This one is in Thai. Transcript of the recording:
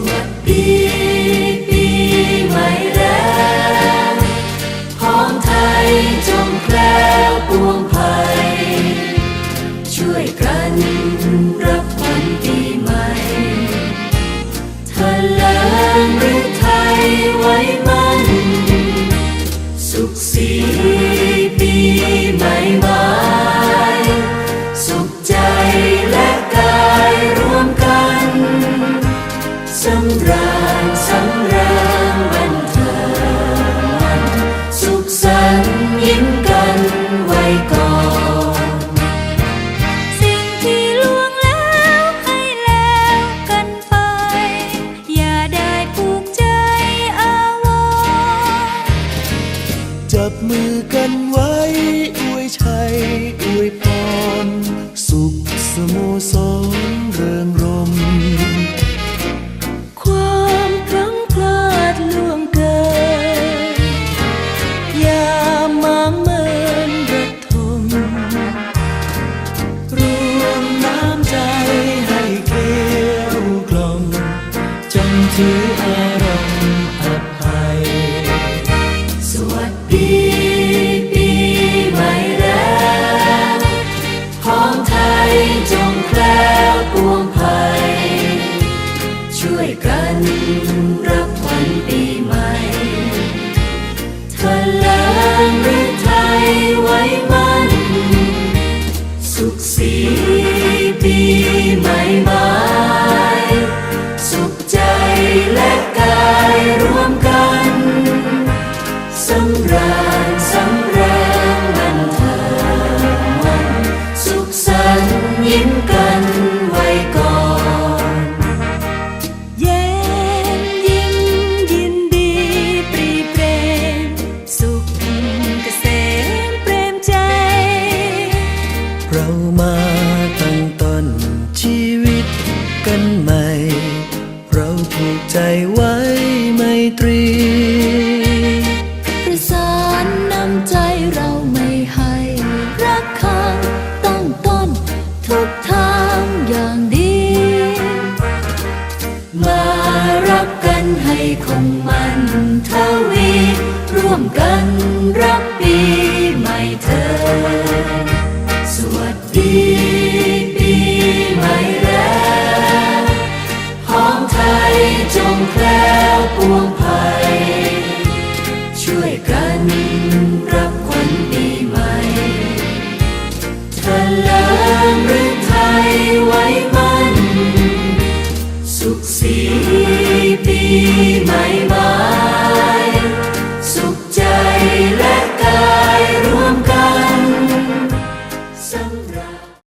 สวดีปีใหม่แล้วของไทยจงแคล้วปวงภัย ช่วยกันรับวันปีใหม่เธอเลงหรือไทยไว้มันสุ กันรับวัญปีใหม่เธอเลิงหรือไทยไว้มัน สุขสีปีใหม่หมา สุขใจและกายร่วมกันสำราญสำราญบันเทิงมัน สุขสันต์ยิ้มกัน เราผูกใจไว้ไมตรีประสานน้ำใจเราไม่ให้ รักข้างตั้งต้น ทุกทางอย่างดี มารักกันให้คงมันทวี ร่วมกัน จงแคล้วปวงภัย